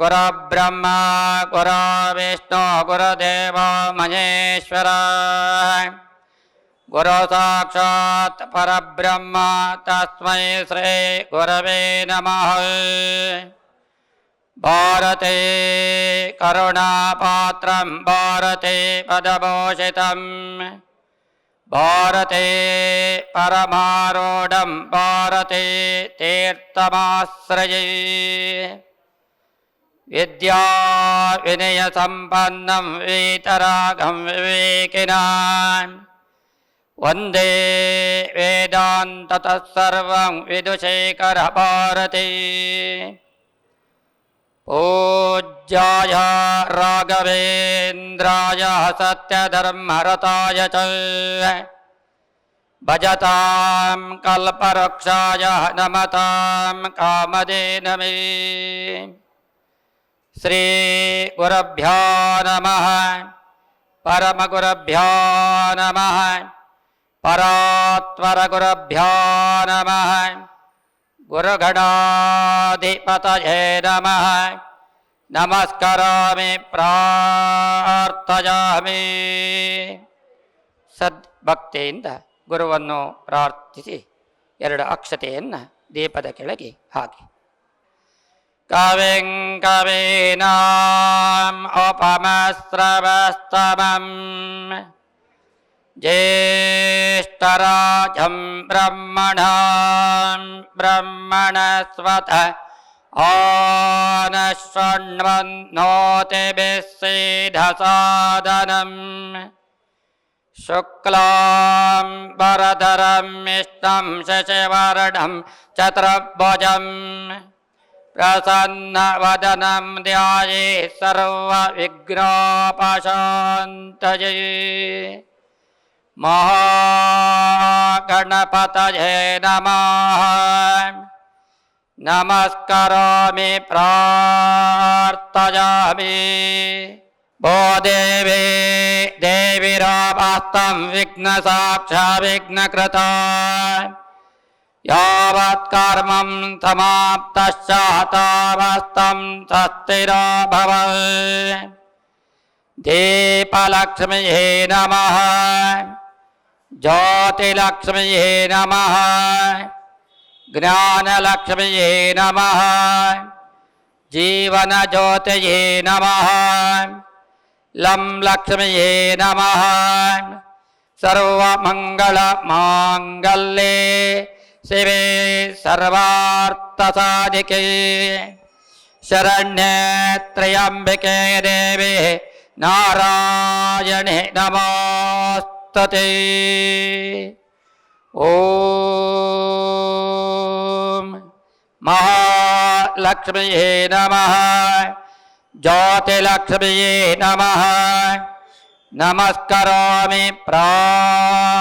ॐ गुरुब्रह्मा गुरुविष्णु गुरुदेवो महेश्वर गुरु साक्षात् परब्रह्म तस्मै श्री गुरवे नमः भारते करुणापात्रं भारते पदभूषितम् भारते परमारूढं भारते तीर्थमाश्रये विद्या विनयसम्पन्नं वीतरागं विवेकिनाम् वंदे वेदान्ततः सर्वं विदुशेखरभारती पूज्याय राघवेन्द्राय सत्यधर्मरताय च। भजतां कल्पवृक्षाय नमतां कामधेन ಶ್ರೀ ಗುರುಭ್ಯೋ ನಮಃ ಪರಮ ಗುರುಭ್ಯೋ ನಮಃ ಪರಾತ್ಪರಗುರಭ್ಯೋ ನಮಃ ಗುರುಗಣಾಧಿಪತಯೇ ನಮಃ ನಮಸ್ಕರಾಮಿ ಪ್ರಾರ್ಥಯಾಮಿ ಸದ್ಭಕ್ತಿಯಿಂದ ಗುರುವನ್ನು ಪ್ರಾರ್ಥಿಸಿ, ಎರಡು ಅಕ್ಷತೆಯನ್ನು ದೀಪದ ಕೆಳಗೆ ಹಾಕಿ. कविं कवीनाम् ज्येष्ठराज ब्रह्मण ब्रह्मण स्वत आनशृण्वन्नोतिभिः शुक्लां वरधरं मिष्टं शशिवर्णं चतुर्भुज प्रसन्नवदनं ध्याये सर्वविघ्नोपशान्तये। महागणपतये नमः। नमस्करोमि प्रार्थयामि। भो देवे देवीरावास्तं विघ्नसाक्षा विघ्नकृता यावत् कर्मं समाप्तश्च तावस्तं सस्थिरो भव। दीपलक्ष्म्यै नमः। ज्योतिलक्ष्म्यै नमः। ज्ञानलक्ष्म्ये नमः। जीवनज्योतये नमः। लं लक्ष्म्ये नमः। सर्वमङ्गलमाङ्गल्ये शिवे सर्वार्थसाधिके। शरण्ये त्र्यम्बिके देवे। नारायणे नमोस्तते ॐ महालक्ष्म्ये नमः। ज्योतिलक्ष्म्ये नमः। नमस्करोमि प्रार्थयामि।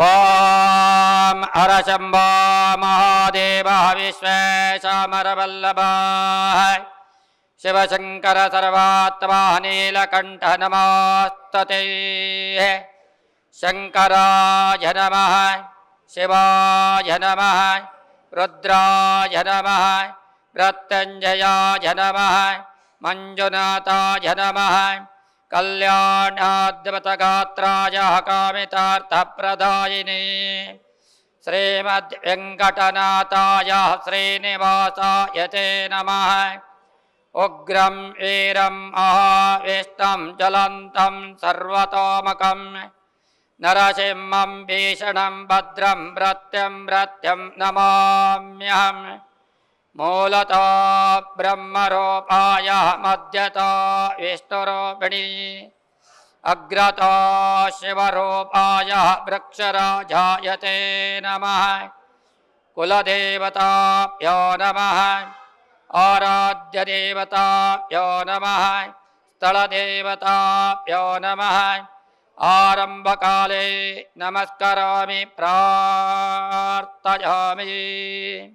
ॐ हरशम्भो महादेवः विश्वेशामरवल्लभः शिवशङ्कर सर्वात्मा नीलकण्ठ नमोस्तते। शङ्कराय नमः, शिवाय नमः, रुद्राय नमः प्रत्यञ्जयाय नमः, मञ्जुनाथाय नमः कल्याणाद्भुतगात्राय कामितार्थप्रदायिने। श्रीमद्वेङ्कटनाथाय श्रीनिवासाय ते नमः। उग्रं वीरं महाविष्णं ज्वलन्तं सर्वतोमकं नरसिंहं भीषणं भद्रं भृत्यं भृत्यं नमाम्यहम्। मूलतो ब्रह्मरूपाय मध्यतो विष्णुरूपिणी। अग्रतो शिवरूपाय वृक्षराजाय ते नमः। कुलदेवताभ्यो नमः। आराध्यदेवताभ्यो नमः। स्थलदेवताभ्यो नमः। आरम्भकाले नमस्करोमि, प्रार्थयामि।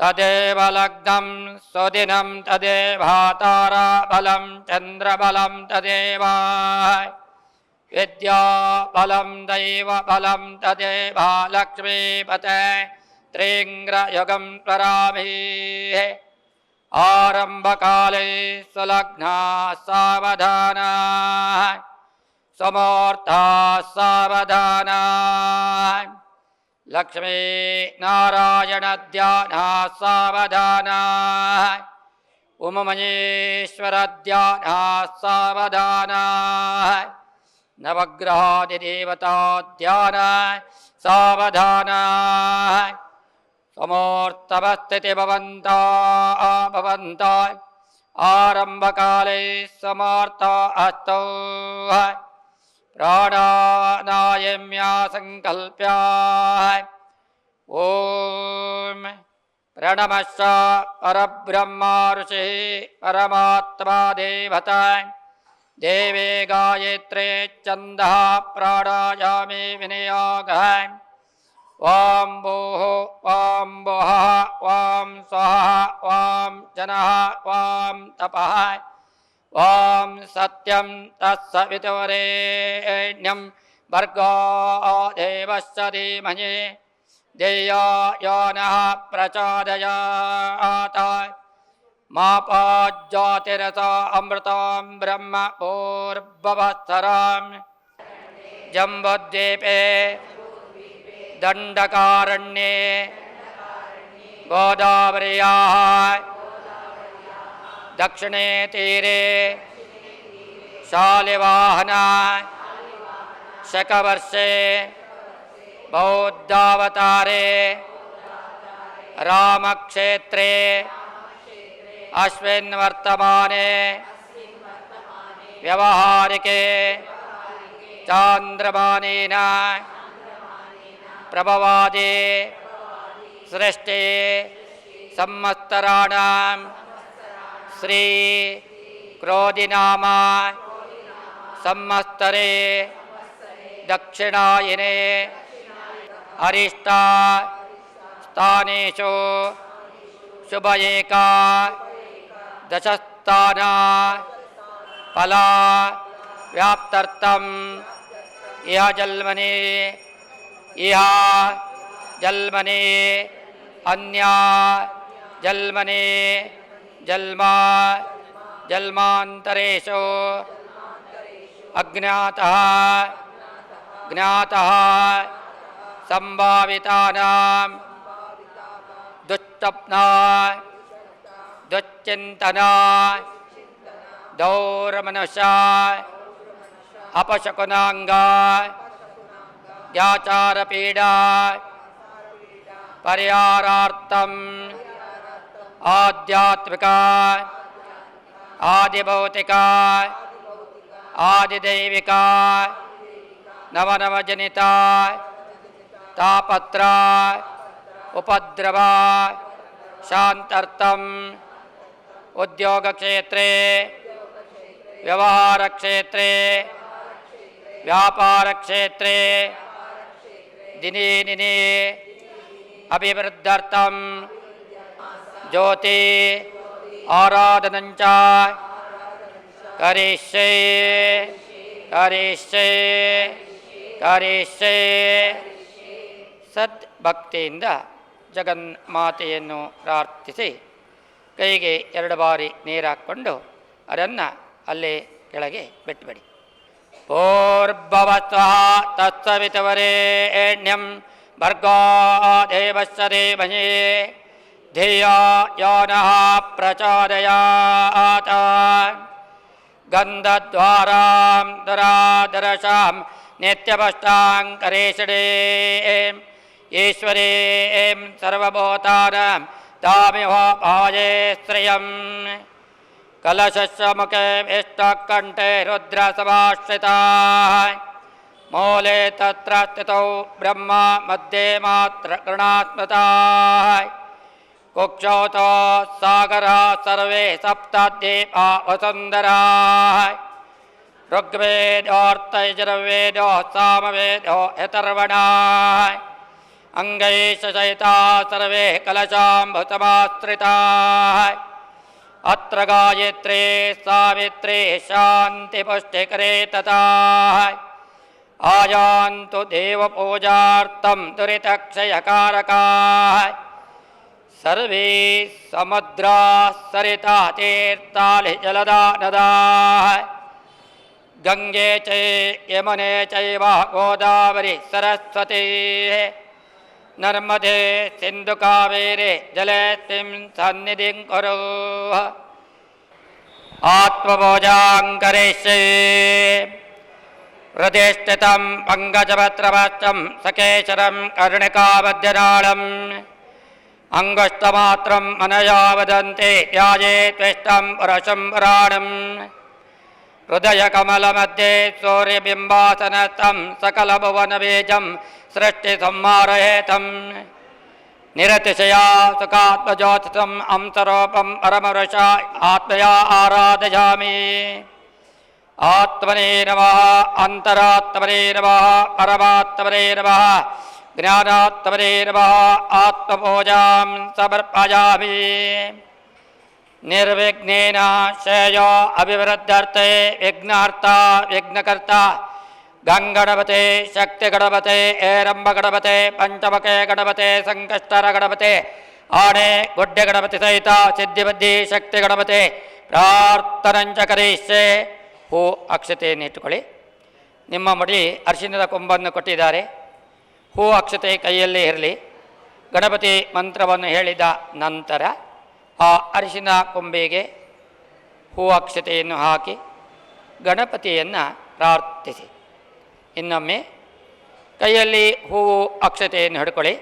तदेव लग्नं सुदिनं तदेव ताराबलं चन्द्रबलं तदेव विद्याबलं दैवबलं तदेव लक्ष्मीपते त्रीङ्ग्रयुगं त्वराभिः आरम्भकाले सुलग्ना सावधाना। समोर्था सावधाना। लक्ष्मी नारायणध्याना सावधाना उममयेश्वरध्याना सावधाना नवग्रहादिदेवता ध्यान सावधाना समोर्तवस्थिति भवन्त भवन्त। आरम्भकाले समर्थ अस्तौ। प्राणानायम्या सङ्कल्प्या ॐ प्रणमश्च परब्रह्मा ऋषिः परमात्मा देवता। देवे गायत्रे छन्दः प्राणायामे विनियोगः। वां भोः वां वः वां स्वः वां जनः, वां तपः। वां सत्यं तत्सवितुरेण्यं भर्गो देवश्च धीमहि। ध्येयो यो नः प्रचोदयात्। मापाज्योतिरस अमृतं ब्रह्म पूर्ववत्सराम्। जम्बुद्वीपे दण्डकारण्ये गोदावर्याः। दक्षिणे तीरे। शालिवाहना शकवर्षे। बौद्धावतारे। रामक्षेत्रे। अस्मिन् वर्तमाने। व्यवहारिके। चान्द्रमानेन प्रभवादे। सृष्टे। संवत्सराणां श्री क्रोधिनाम संवत्सरे दक्षिणायने अरिष्टा स्थानेषु शुभ एका दशस्थाना फला व्याप्तर्थम्। इह जन्मनि इह जन्मनि अन्या जन्मनि जन्मा जन्मान्तरेषु अज्ञातः। ज्ञातः। सम्भावितानां दुष्टप्ना। दुश्चिन्तना। दौरमनुषा। अपशकुनाङ्गा। याचारपीडा। परिहारार्थम् आध्यात्मिका आदिभौतिका आदिदैविका नवनवजनिता तापत्रा उपद्रवा शान्तर्थम् उद्योगक्षेत्रे व्यवहारक्षेत्रे व्यापारक्षेत्रे दिने दिने अभिवृद्ध्यर्थं ಜ್ಯೋತಿ ಆರಾಧನಂಚ ಕರಿಷ್ಯೆ ಕರಿಷ್ಯೆ ಕರಿಷ್ಯೆ ಸದ್ಭಕ್ತಿಯಿಂದ ಜಗನ್ಮಾತೆಯನ್ನು ಪ್ರಾರ್ಥಿಸಿ, ಕೈಗೆ ಎರಡು ಬಾರಿ ನೀರಾಕ್ಕೊಂಡು ಅದನ್ನು ಅಲ್ಲೇ ಕೆಳಗೆ ಬಿಟ್ಟುಬಿಡಿ ಪೂರ್ಭವಸ್ವ ತತ್ಸವಿತವರೇ ಏಣ್ಯಂ ಭರ್ಗೋ ದೇವಸ್ಥರೇ ಮಹೇ धियो यो नः प्रचोदयात्। गन्धद्वारां दुरादरशां नित्यपष्टाङ्करेषणे ईश्वरे एँ सर्वभूतानां तामिव भावये श्रियं इष्टकण्ठे रुद्रसमाश्रिताः मूले तत्र स्थितौ ब्रह्म मध्ये मात्र गृणात्मताः। कुक्षौतो सागरः सर्वे सप्तद्वीपा वसुन्धराः। ऋग्वेदोऽर्थयजुर्वेदो सामवेदो, यतर्वणाः। अङ्गैशचयिता सर्वे कलशाम्भुतमाश्रिताः। अत्र गायत्रे, सावित्रे, शान्तिपुष्टिकरे तथा। आयान्तु देवपूजार्थं सर्वे समुद्राः सरिता तीर्थालि जलदा नदाः। गङ्गे च यमुने चैव गोदावरि सरस्वती। नर्मदे सिन्धुकावेरे जलेऽस्मिन् सन्निधिं कुरु। आत्मभोजाङ्करिष्ये हृदयस्थितं पङ्कजपत्रवस्त्रं सकेशरं कर्णिकामध्यनाळम् अङ्गुष्ठमात्रम् अनया वदन्ति ध्याये त्विष्टं पुरुषं पुराणम् हृदयकमलमध्ये सूर्यबिम्बासनस्थं सकलभुवनबीजं सृष्टिसंहारहेतम् निरतिशया सुखात्मज्योतिषम् अंसरूपं परमरुषा आत्मया आराधयामि आत्मने नमः अन्तरात्मने नमः परमात्मने नमः ज्ञानात्मने नमः आत्मपूजां समर्पयामि निर्विघ्नेन श्रेयो अभिवृद्ध्यर्थे विघ्नार्ता विघ्नकर्ता गङ्गणपते शक्तिगणपते ಏರಂಬಗಣಪತೆ ಪಂಚಮಕೆ ಗಣಪತೆ ಸಂಕಷ್ಟರ ಗಣಪತೆ ಆಣೆ ಗುಡ್ಡೆ ಗಣಪತಿ ಸಹಿತ ಸಿದ್ಧಿಬುದ್ಧಿ ಶಕ್ತಿ ಗಣಪತಿ ಪ್ರಾರ್ಥನಂಚ ಕರೀಶೆ ಹೂ ಅಕ್ಷತೆಯನ್ನು ಇಟ್ಟುಕೊಳ್ಳಿ ನಿಮ್ಮ ಮುಡಿ ಅರಿಶಿಣದ ಕೊಂಬನ್ನು ಕೊಟ್ಟಿದ್ದಾರೆ ಹೂ ಅಕ್ಷತೆ ಕೈಯಲ್ಲೇ ಇರಲಿ. ಗಣಪತಿ ಮಂತ್ರವನ್ನು ಹೇಳಿದ ನಂತರ ಆ ಅರಿಶಿನ ಕೊಂಬೆಗೆ ಹೂ ಅಕ್ಷತೆಯನ್ನು ಹಾಕಿ ಗಣಪತಿಯನ್ನು ಪ್ರಾರ್ಥಿಸಿ. ಇನ್ನೊಮ್ಮೆ ಕೈಯಲ್ಲಿ ಹೂವು ಅಕ್ಷತೆಯನ್ನು ಹಿಡ್ಕೊಳ್ಳಿ.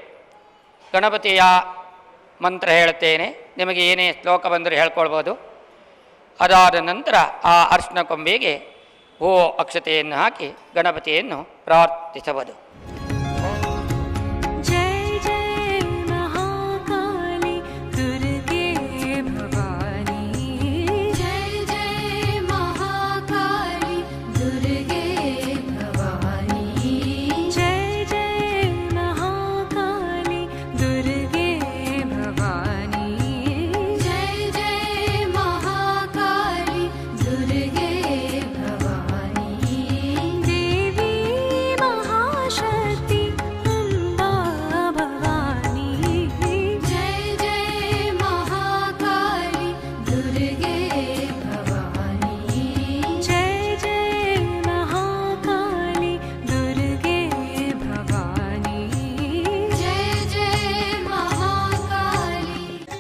ಗಣಪತಿಯ ಮಂತ್ರ ಹೇಳುತ್ತೇನೆ. ನಿಮಗೆ ಏನೇ ಶ್ಲೋಕ ಬಂದರೂ ಹೇಳ್ಕೊಳ್ಬೋದು. ಅದಾದ ನಂತರ ಆ ಅರ್ಶಿನ ಕೊಂಬೆಗೆ ಹೂ ಅಕ್ಷತೆಯನ್ನು ಹಾಕಿ ಗಣಪತಿಯನ್ನು ಪ್ರಾರ್ಥಿಸಬಹುದು.